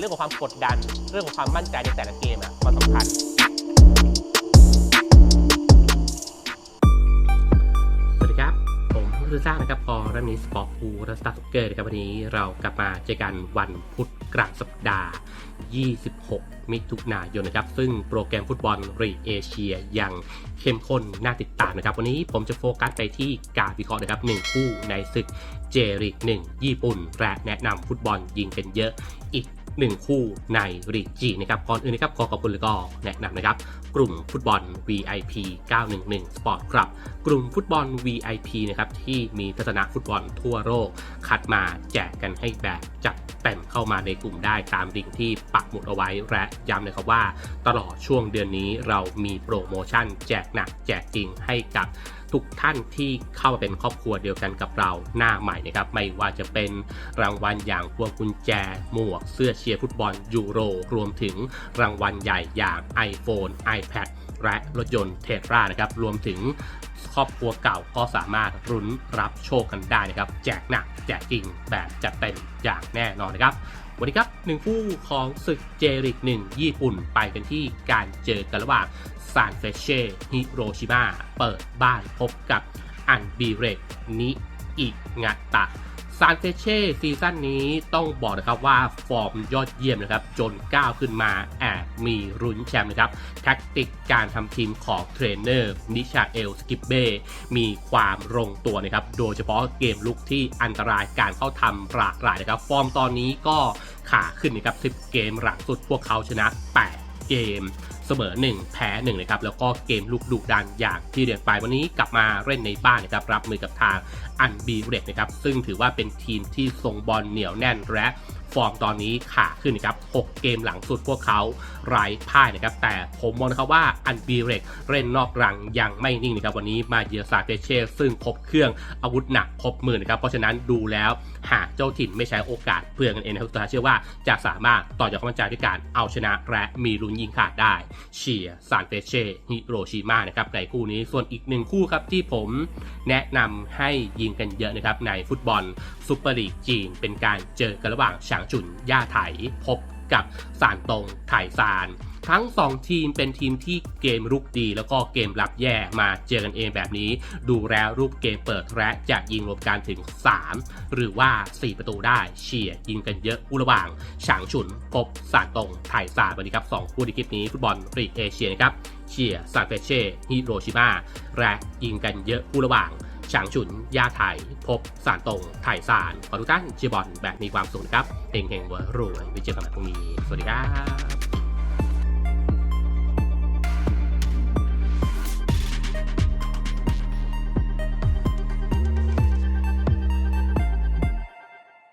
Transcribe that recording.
รื่องของความกดดัน เรื่องของความมั่นใจในแต่ละเกมอะมันสำคัญสวัสดีครับ ผมคือซ่านะครับพอรัมนี้สปอร์ตพูรัสตาร์ทุกเกอร์นะครับวันนี้เรากลับมาเจอกันวันพุธกลางสัปดาห์ 26 มิถุนายนนะครับ ซึ่งโปรแกรมฟุตบอลรีเอเชียยังเข้มข้นน่าติดตามนะครับ วันนี้ผมจะโฟกัสไปที่การวิเคราะห์นะครับหนึ่งคู่ในศึกเจริก1ญี่ปุ่น และแนะนำฟุตบอลยิงกันเยอะอีก 1 คู่ในรีกจีนะครับก่อนอื่นนะครับขอขอบคุณแล้วก็แนะนำนะครับ กลุ่มฟุตบอล VIP 911 Sport ครับ กลุ่มฟุตบอล VIP นะครับที่มีทัศนะฟุตบอลทั่วโลกคัดมาแจกกันให้แบบจัด เต็มเข้ามาในกลุ่มได้ตามลิงก์ที่ปักหมุดเอาไว้และย้ำเลยครับว่าตลอดช่วงเดือนนี้เรามีโปรโมชั่นแจกหนักแจกจริงให้กับทุกท่านที่เข้ามาเป็นครอบครัวเดียวกันกับเราหน้าใหม่นะครับ ไม่ว่าจะเป็นรางวัลอย่างพวงกุญแจ หมวก เสื้อเชียร์ฟุตบอลยูโร รวมถึงรางวัลใหญ่อย่าง iPhone iPad และรถยนต์เทสลานะครับ รวมถึงครอบครัวเก่าก็สามารถรุ้นรับโชคกันได้นะครับ แจกหนักแจกจริงแบบจัดเต็มอย่างแน่นอนนะครับวันนี้ครับหนึ่งคู่ของศึกเจริกหนึ่งญี่ปุ่นไปกันที่การเจอกันระหว่างซานเฟเช่ฮิโรชิมาเปิดบ้านพบกับอันบีเรกนิอิงาตะ ซานเฟเช่ซีซั่นนี้ต้องบอกนะครับว่าฟอร์มยอดเยี่ยมนะครับ จนก้าวขึ้นมาแอบมีรุ้นแชมป์นะครับ แท็กติกการทำทีมของเทรนเนอร์นิชาเอลสกิปเบ้มีความลงตัวนะครับ โดยเฉพาะเกมลุกที่อันตรายการเข้าทำหลากหลายนะครับ ฟอร์มตอนนี้ก็ขาขึ้นนะครับ 10 เกมหลังสุดพวกเขาชนะ 8 เกมเสมอ 1 แพ้ 1 นะครับ แล้วก็เกมลุกดุดันอย่างที่เรียนไปวันนี้กลับมาเล่นในบ้านนะครับ รับมือกับทาง อันบีเรกนะครับ ซึ่งถือว่าเป็นทีมที่ทรงบอลเหนียวแน่นและฟอร์มตอนนี้ขาขึ้นนะครับ 6 เกมหลังสุดพวกเขาไร้พ่ายนะครับ แต่ผมมองนะครับว่าอันบีเรกเล่นนอกรังยังไม่นิ่งนะครับ วันนี้มาเยือนซาเตเช่ ซึ่งครบเครื่องอาวุธหนักครบมือนะครับ เพราะฉะนั้นดูแล้วหากเจ้าถิ่นไม่ใช้โอกาสเพื่อกันเองนะครับแต่เชื่อว่าจะสามารถต่อยอดความมั่นใจด้วยการเอาชนะและมีลุ้นยิงขาดได้ เชียร์ซานเฟเช่ฮิโรชิมานะครับในคู่นี้ส่วนอีกหนึ่งคู่ครับที่ผมแนะนำให้ยิงกันเยอะนะครับในฟุตบอลซุปเปอร์ลีกจีน เป็นการเจอกันระหว่างฉางจุนย่าไถพบกับซานตงไถซาน ทั้ง 2 ทีมเป็นทีมที่เกมรุกดี แล้วก็เกมรับแย่มาเจอกันเองแบบนี้ ดูแล้วรูปเกมเปิดและจะยิงรวมกันถึง 3 หรือว่า 4 ประตูได้เฉียดยิงกันเยอะคู่ระหว่างฉางฉุนพบสานตงไทยซานวันนี้ครับ 2 คู่ในคลิปนี้ฟุตบอลรีกเอเชียนะครับเชียซานเฟเช่ฮิโรชิมาและยิงกันเยอะคู่ระหว่าง ฉางฉุน ยาไทย พบ สารตรงไทยสาร ขอทุกท่านเชียร์บอลแบบมีความสุขนะครับเฮงเฮงวัวรวยไว้เจอกันใหม่พรุ่งนี้ สวัสดีครับ